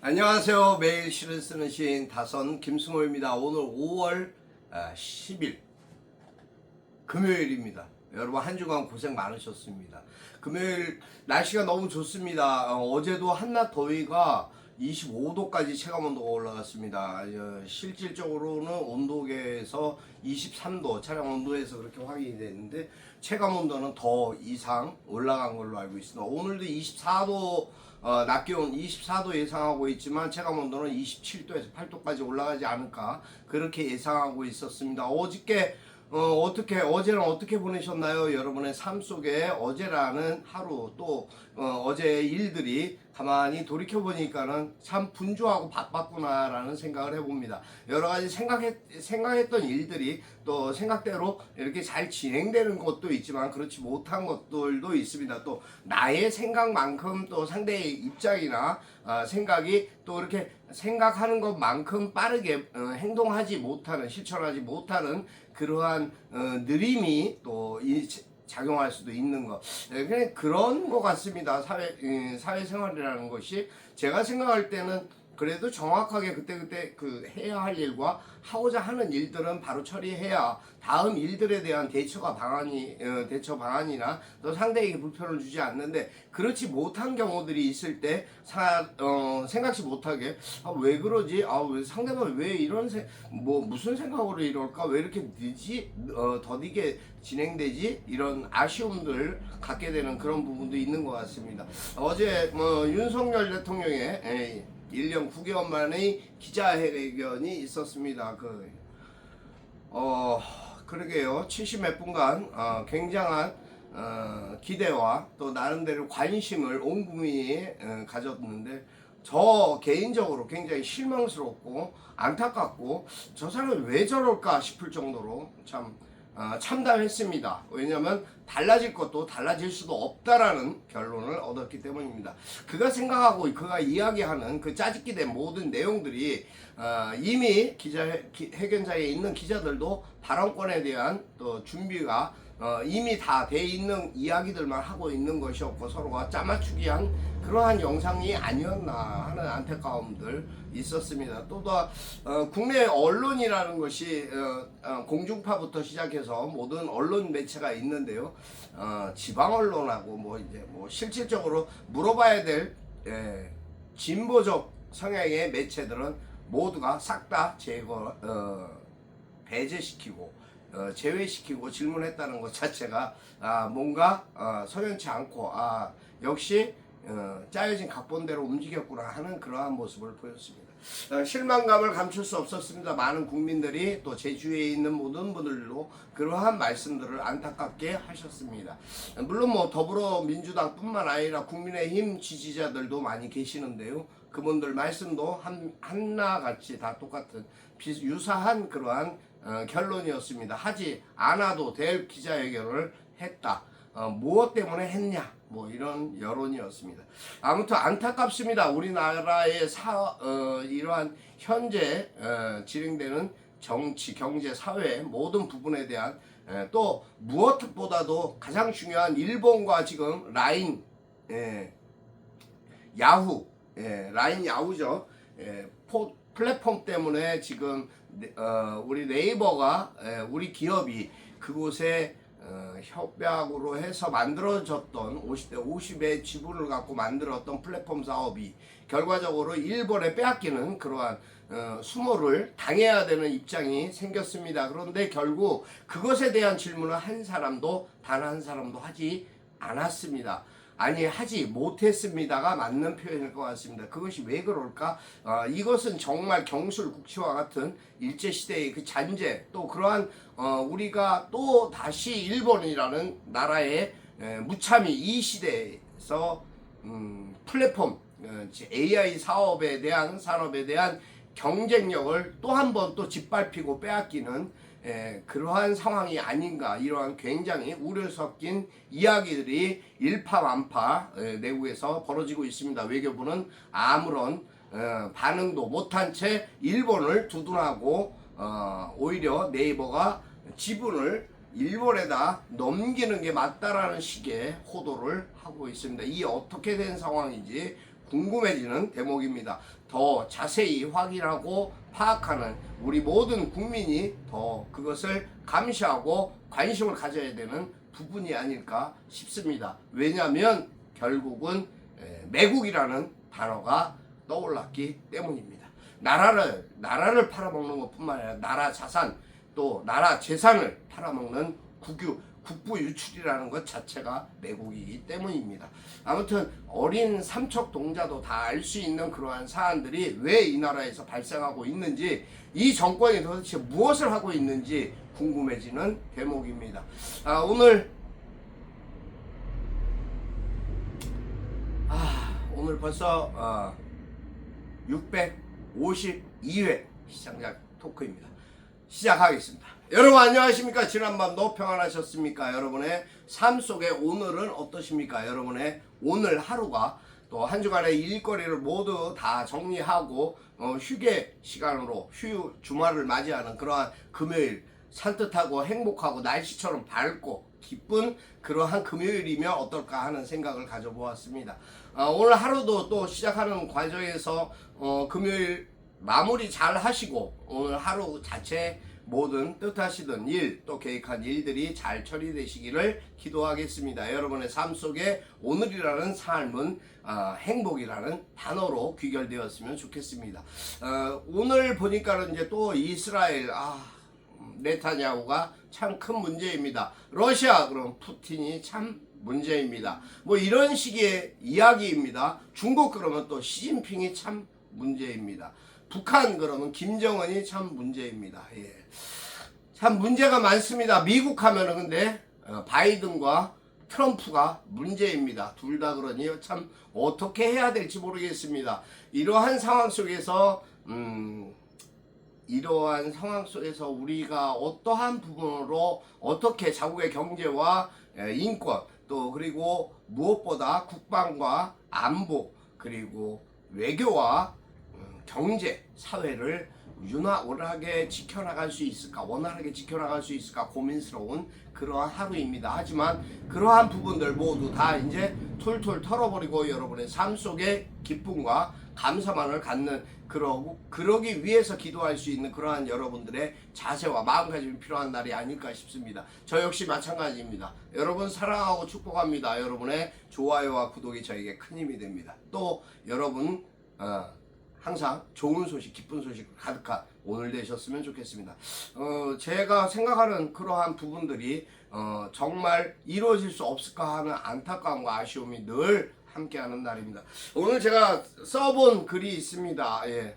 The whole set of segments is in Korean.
안녕하세요. 매일 시를 쓰는 시인 다선 김승호입니다. 오늘 5월 10일 금요일입니다. 여러분 한 주간 고생 많으셨습니다. 금요일 날씨가 너무 좋습니다. 어, 제도 한낮 더위가 25도까지 체감 온도가 올라갔습니다. 어, 실질적으로는 온도계에서 23도 차량 온도에서 그렇게 확인이 됐는데 체감 온도는 더 이상 올라간 걸로 알고 있습니다. 오늘도 24도 어, 낮 기온 24도 예상하고 있지만 체감 온도는 27도에서 8도까지 올라가지 않을까 그렇게 예상하고 있었습니다. 어저께 어, 어떻게 어제는 어떻게 보내셨나요? 여러분의 삶 속에 어제라는 하루 또 어, 어제의 일들이 가만히 돌이켜 보니까는 참 분주하고 바빴구나라는 생각을 해봅니다. 여러 가지 생각했 생각했던 일들이 또 생각대로 이렇게 잘 진행되는 것도 있지만 그렇지 못한 것들도 있습니다. 또 나의 생각만큼 또 상대의 입장이나 아, 생각이 또 이렇게 생각하는 것만큼 빠르게 어, 행동하지 못하는 실천하지 못하는 그러한 어, 느림이 또 이, 작용할 수도 있는 거. 네, 그런 것 같습니다. 사회 음, 사회생활이라는 것이 제가 생각할 때는 그래도 정확하게 그때 그때 그 해야 할 일과 하고자 하는 일들은 바로 처리해야 다음 일들에 대한 대처가 방안이 어, 대처 방안이나 또 상대에게 불편을 주지 않는데 그렇지 못한 경우들이 있을 때 사, 어, 생각지 못하게 아, 왜 그러지? 아 왜 상대방 왜 이런 세, 뭐 무슨 생각으로 이럴까? 왜 이렇게 늦지 어, 더디게 진행되지? 이런 아쉬움들 갖게 되는 그런 부분도 있는 것 같습니다. 어제 뭐 윤석열 대통령의 에이, 1년 9개월 만에 기자회견이 있었습니다. 그, 어, 그러게요. 70몇 분간, 어, 굉장한, 어, 기대와 또 나름대로 관심을 온 국민이 어, 가졌는데, 저 개인적으로 굉장히 실망스럽고 안타깝고 저 사람이 왜 저럴까 싶을 정도로 참 어, 참담했습니다. 왜냐하면 달라질 것도 달라질 수도 없다라는 결론을 얻었기 때문입니다. 그가 생각하고 그가 이야기하는 그 짜집기 된 모든 내용들이 어, 이미 기자 회견자에 있는 기자들도 발언권에 대한 또 준비가 어, 이미 다 돼 있는 이야기들만 하고 있는 것이었고 서로가 짜맞추기한 그러한 영상이 아니었나 하는 안타까움들 있었습니다. 또더 어, 국내 언론이라는 것이 어, 어, 공중파부터 시작해서 모든 언론 매체가 있는데요. 어, 지방 언론하고 뭐 이제 뭐 실질적으로 물어봐야 될 예, 진보적 성향의 매체들은 모두가 싹 다 제거 어, 배제시키고 어, 제외시키고 질문했다는 것 자체가 아, 뭔가 어, 서연치 않고 아, 역시 어, 짜여진 각본대로 움직였구나 하는 그러한 모습을 보였습니다. 어, 실망감을 감출 수 없었습니다. 많은 국민들이 또 제주에 있는 모든 분들로 그러한 말씀들을 안타깝게 하셨습니다. 물론 뭐 더불어민주당뿐만 아니라 국민의힘 지지자들도 많이 계시는데요. 그분들 말씀도 한, 하나같이 다 똑같은 비, 유사한 그러한 어, 결론이었습니다. 하지 않아도 될 기자회견을 했다. 어, 무엇 때문에 했냐? 뭐 이런 여론이었습니다. 아무튼 안타깝습니다. 우리나라의 사, 어, 이러한 현재 어, 진행되는 정치, 경제, 사회 모든 부분에 대한 에, 또 무엇보다도 가장 중요한 일본과 지금 라인, 에, 야후, 에, 라인 야후죠. 에, 포, 플랫폼 때문에 지금 네, 어, 우리 네이버가 에, 우리 기업이 그곳에 어, 협약으로 해서 만들어졌던 50대 50의 지분을 갖고 만들었던 플랫폼 사업이 결과적으로 일본에 빼앗기는 그러한 어, 수모를 당해야 되는 입장이 생겼습니다. 그런데 결국 그것에 대한 질문을 한 사람도 단 한 사람도 하지 않았습니다. 아니 하지 못했습니다가 맞는 표현일 것 같습니다. 그것이 왜 그럴까? 어, 이것은 정말 경술국치와 같은 일제 시대의 그 잔재 또 그러한 어, 우리가 또 다시 일본이라는 나라의 에, 무참히 이 시대에서 음, 플랫폼 어, AI 사업에 대한 산업에 대한 경쟁력을 또 한 번 또 짓밟히고 빼앗기는 에, 그러한 상황이 아닌가 이러한 굉장히 우려 섞인 이야기들이 일파만파 에, 내국에서 벌어지고 있습니다. 외교부는 아무런 어, 반응도 못한 채 일본을 두둔하고 어, 오히려 네이버가 지분을 일본에다 넘기는 게 맞다라는 식의 호도를 하고 있습니다. 이 어떻게 된 상황인지 궁금해지는 대목입니다. 더 자세히 확인하고 파악하는 우리 모든 국민이 더 그것을 감시하고 관심을 가져야 되는 부분이 아닐까 싶습니다. 왜냐하면 결국은 에, 매국이라는 단어가 떠올랐기 때문입니다. 나라를 나라를 팔아먹는 것뿐만 아니라 나라 자산 또 나라 재산을 팔아먹는 국유 국부 유출이라는 것 자체가 매국이기 때문입니다. 아무튼 어린 삼척 동자도 다 알 수 있는 그러한 사안들이 왜 이 나라에서 발생하고 있는지 이 정권이 도대체 무엇을 하고 있는지 궁금해지는 대목입니다. 아, 오늘 아, 오늘 벌써 어, 652회 시장작 토크입니다. 시작하겠습니다. 여러분 안녕하십니까? 지난밤도 평안하셨습니까? 여러분의 삶 속에 오늘은 어떠십니까? 여러분의 오늘 하루가 또 한 주간의 일거리를 모두 다 정리하고 어, 휴게 시간으로 휴 주말을 맞이하는 그러한 금요일 산뜻하고 행복하고 날씨처럼 밝고 기쁜 그러한 금요일이면 어떨까 하는 생각을 가져보았습니다. 아, 오늘 하루도 또 시작하는 과정에서 어, 금요일 마무리 잘 하시고 오늘 하루 자체 모든 뜻하시던 일 또 계획한 일들이 잘 처리되시기를 기도하겠습니다. 여러분의 삶 속에 오늘이라는 삶은 아, 행복이라는 단어로 귀결되었으면 좋겠습니다. 어, 오늘 보니까는 이제 또 이스라엘 아 네타냐후가 참 큰 문제입니다. 러시아 그럼 푸틴이 참 문제입니다. 뭐 이런 식의 이야기입니다. 중국 그러면 또 시진핑이 참 문제입니다. 북한 그러면 김정은이 참 문제입니다. 예. 참 문제가 많습니다. 미국 하면은 근데 어, 바이든과 트럼프가 문제입니다. 둘 다 그러니 참 어떻게 해야 될지 모르겠습니다. 이러한 상황 속에서 음, 이러한 상황 속에서 우리가 어떠한 부분으로 어떻게 자국의 경제와 에, 인권 또 그리고 무엇보다 국방과 안보 그리고 외교와 음, 경제 사회를 유나원하게 지켜나갈 수 있을까 원활하게 지켜나갈 수 있을까 고민스러운 그러한 하루입니다. 하지만 그러한 부분들 모두 다 이제 툴툴 털어버리고 여러분의 삶 속에 기쁨과 감사만을 갖는 그러고 그러기 위해서 기도할 수 있는 그러한 여러분들의 자세와 마음가짐이 필요한 날이 아닐까 싶습니다. 저 역시 마찬가지입니다. 여러분 사랑하고 축복합니다. 여러분의 좋아요와 구독이 저에게 큰 힘이 됩니다. 또 여러분 어, 항상 좋은 소식, 기쁜 소식 가득한 오늘 되셨으면 좋겠습니다. 어, 제가 생각하는 그러한 부분들이 어, 정말 이루어질 수 없을까 하는 안타까움과 아쉬움이 늘 함께하는 날입니다. 오늘 제가 써본 글이 있습니다. 예.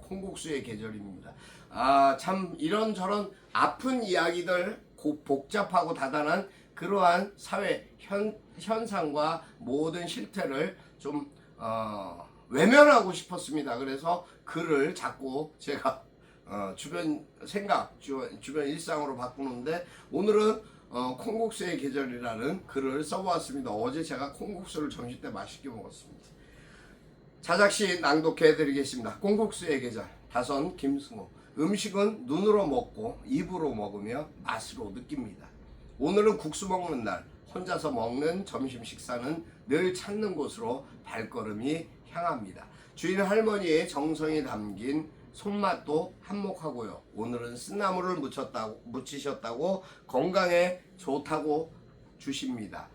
콩국수의 계절입니다. 아, 참 이런저런 아픈 이야기들 고- 복잡하고 다단한 그러한 사회 현, 현상과 모든 실태를 좀 어, 외면하고 싶었습니다. 그래서 글을 자꾸 제가 어, 주변 생각, 주, 주변 일상으로 바꾸는데 오늘은 어, 콩국수의 계절이라는 글을 써보았습니다. 어제 제가 콩국수를 점심 때 맛있게 먹었습니다. 자작시 낭독해 드리겠습니다. 콩국수의 계절 다선 김승호 음식은 눈으로 먹고 입으로 먹으며 맛으로 느낍니다. 오늘은 국수 먹는 날 혼자서 먹는 점심 식사는 늘 찾는 곳으로 발걸음이 향합니다. 주인 할머니의 정성이 담긴 손맛도 한몫하고요. 오늘은 쓴나물을 묻혔다고, 묻히셨다고 건강에 좋다고 주십니다.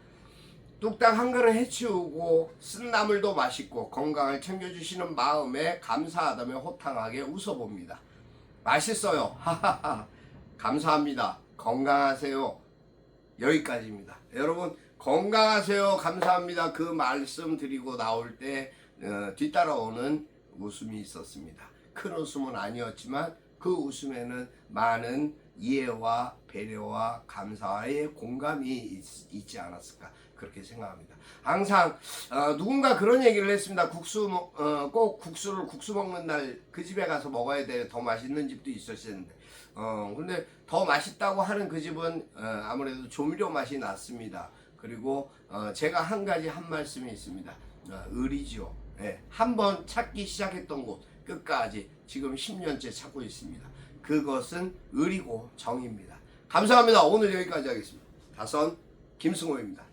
뚝딱 한 그릇 해치우고 쓴나물도 맛있고 건강을 챙겨주시는 마음에 감사하다며 호탕하게 웃어봅니다. 맛있어요. 하하하. 감사합니다. 건강하세요. 여기까지입니다. 여러분 건강하세요. 감사합니다. 그 말씀 드리고 나올 때 어, 뒤따라오는 웃음이 있었습니다. 큰 웃음은 아니었지만 그 웃음에는 많은 이해와 배려와 감사의 공감이 있, 지 않았을까 그렇게 생각합니다. 항상 어, 누군가 그런 얘기를 했습니다. 국수 먹- 어, 꼭 국수를 국수 먹는 날 그 집에 가서 먹어야 돼. 더 맛있는 집도 있었는데. 어 근데 더 맛있다고 하는 그 집은 어, 아무래도 조미료 맛이 났습니다. 그리고 어, 제가 한 가지 한 말씀이 있습니다. 어, 의리지요. 예, 한번 찾기 시작했던 곳 끝까지 지금 10년째 찾고 있습니다. 그것은 의리고 정입니다. 감사합니다. 오늘 여기까지 하겠습니다. 다선 김승호입니다.